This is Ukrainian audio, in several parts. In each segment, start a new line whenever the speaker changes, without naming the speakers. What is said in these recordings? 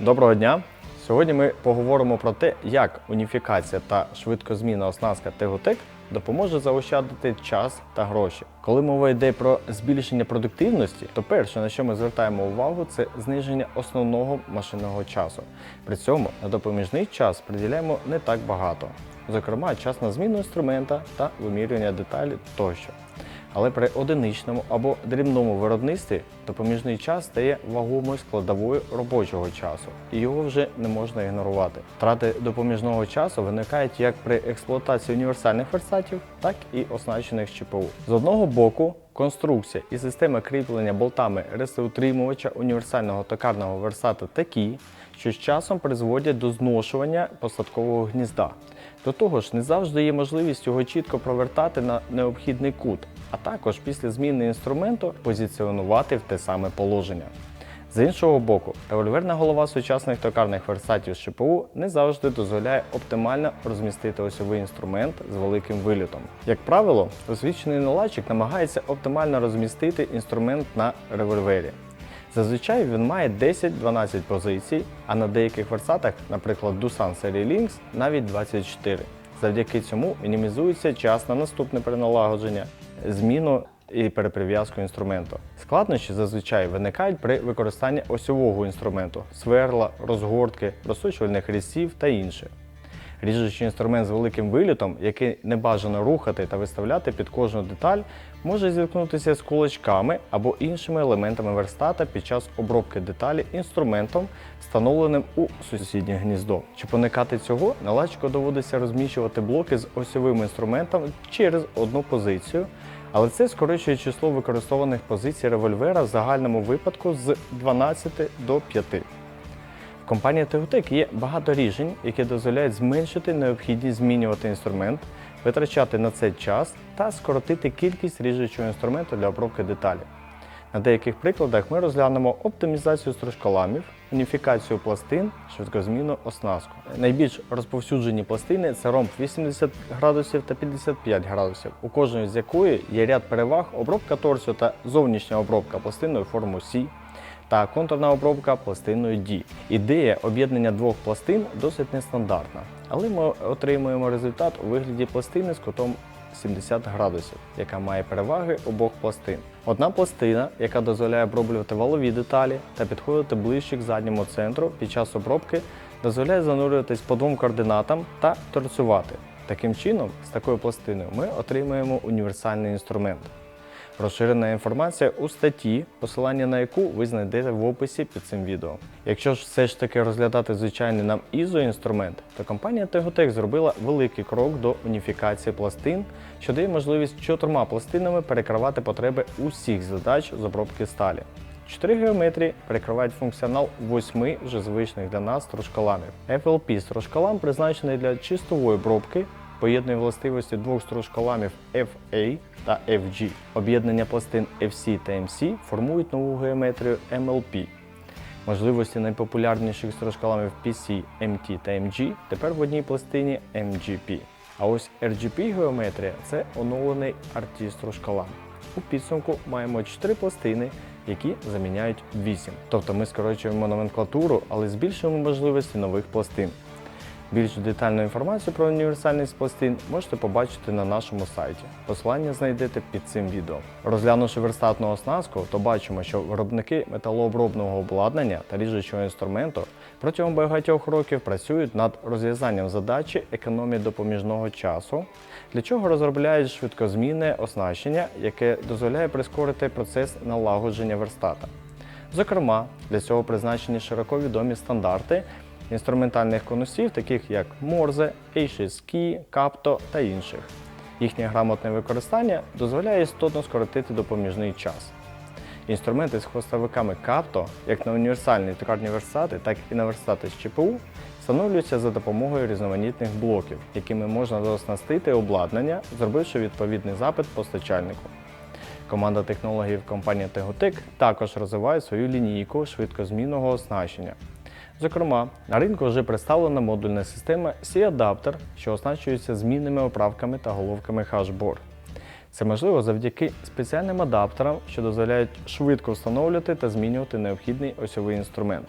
Доброго дня! Сьогодні ми поговоримо про те, як уніфікація та швидкозмінна оснастка Tegotec допоможе заощадити час та гроші. Коли мова йде про збільшення продуктивності, то перше, на що ми звертаємо увагу, це зниження основного машинного часу. При цьому на допоміжний час приділяємо не так багато. Зокрема, час на зміну інструмента та вимірювання деталі тощо. Але при одиничному або дрібному виробництві допоміжний час стає вагомою складовою робочого часу, і його вже не можна ігнорувати. Втрати допоміжного часу виникають як при експлуатації універсальних версатів, так і оснащених ЧПУ. З одного боку, конструкція і система кріплення болтами ресеутримувача універсального токарного версата такі, що з часом призводять до зношування посадкового гнізда. До того ж, не завжди є можливість його чітко провертати на необхідний кут, а також після зміни інструменту позиціонувати в те саме положення. З іншого боку, револьверна голова сучасних токарних версатів з ЧПУ не завжди дозволяє оптимально розмістити осьовий інструмент з великим вилітом. Як правило, освічений наладчик намагається оптимально розмістити інструмент на револьвері. Зазвичай він має 10-12 позицій, а на деяких версатах, наприклад, Dusan серії Lynx, навіть 24. Завдяки цьому мінімізується час на наступне переналагодження, зміну і переприв'язку інструменту. Складнощі зазвичай виникають при використанні осьового інструменту сверла, розгортки, розсочувальних різців та інше. Ріжучий інструмент з великим вилітом, який не бажано рухати та виставляти під кожну деталь, може зіткнутися з кулачками або іншими елементами верстата під час обробки деталі інструментом, встановленим у сусіднє гніздо. Щоб уникати цього, наладчику доводиться розміщувати блоки з осьовим інструментом через одну позицію, але це скорочує число використованих позицій револьвера в загальному випадку з 12 до 5. В компанії Tegotec є багато рішень, які дозволяють зменшити необхідність змінювати інструмент, витрачати на це час та скоротити кількість ріжучого інструменту для обробки деталі. На деяких прикладах ми розглянемо оптимізацію стружколамів, уніфікацію пластин, швидкозмінну оснастку. Найбільш розповсюджені пластини це ромб 80 градусів та 55 градусів, у кожної з якої є ряд переваг обробка торсу та зовнішня обробка пластиною форму C та контурна обробка пластиною D. Ідея об'єднання двох пластин досить нестандартна, але ми отримуємо результат у вигляді пластини з кутом 70 градусів, яка має переваги обох пластин. Одна пластина, яка дозволяє оброблювати валові деталі та підходити ближче к задньому центру під час обробки, дозволяє занурюватись по двом координатам та торцювати. Таким чином, з такою пластиною ми отримуємо універсальний інструмент. Розширена інформація у статті, посилання на яку ви знайдете в описі під цим відео. Якщо ж все ж таки розглядати звичайний нам ISO-інструмент, то компанія Tegotec зробила великий крок до уніфікації пластин, що дає можливість чотирма пластинами перекривати потреби усіх задач з обробки сталі. Чотири геометрії перекривають функціонал восьми вже звичних для нас стружкаламів. FLP стружкалам призначений для чистової обробки, поєднує властивості двох стружкаламів FA та FG. Об'єднання пластин FC та MC формують нову геометрію MLP. Можливості найпопулярніших стружкаламів PC, MT та MG тепер в одній пластині MGP. А ось RGP геометрія це оновлений RT стружкалам. У підсумку маємо 4 пластини, які заміняють 8. Тобто ми скорочуємо номенклатуру, але збільшуємо можливості нових пластин. Більш детальну інформацію про універсальність пластин можете побачити на нашому сайті. Посилання знайдете під цим відео. Розглянувши верстатну оснастку, то бачимо, що виробники металообробного обладнання та ріжучого інструменту протягом багатьох років працюють над розв'язанням задачі економії допоміжного часу, для чого розробляють швидкозмінне оснащення, яке дозволяє прискорити процес налагодження верстата. Зокрема, для цього призначені широко відомі стандарти інструментальних конусів, таких як Morse, HSK, Capto та інших. Їхнє грамотне використання дозволяє істотно скоротити допоміжний час. Інструменти з хвостовиками Capto, як на універсальні токарні верстати, так і на верстати з ЧПУ, встановлюються за допомогою різноманітних блоків, якими можна дооснастити обладнання, зробивши відповідний запит постачальнику. Команда технологів компанії Tegotec також розвиває свою лінійку швидкозмінного оснащення. Зокрема, на ринку вже представлена модульна система C-адаптер, що оснащується змінними оправками та головками H-Bore. Це можливо завдяки спеціальним адаптерам, що дозволяють швидко встановлювати та змінювати необхідний осьовий інструмент.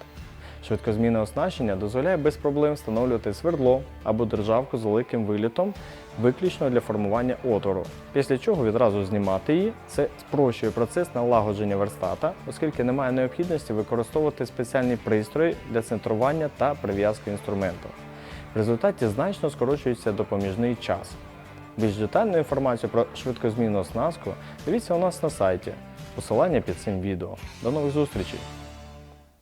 Швидкозмінне оснащення дозволяє без проблем встановлювати свердло або державку з великим вилітом виключно для формування отвору, після чого відразу знімати її. Це спрощує процес налагодження верстата, оскільки немає необхідності використовувати спеціальні пристрої для центрування та прив'язки інструменту. В результаті значно скорочується допоміжний час. Більш детальну інформацію про швидкозмінну оснастку дивіться у нас на сайті. Посилання під цим відео. До нових зустрічей!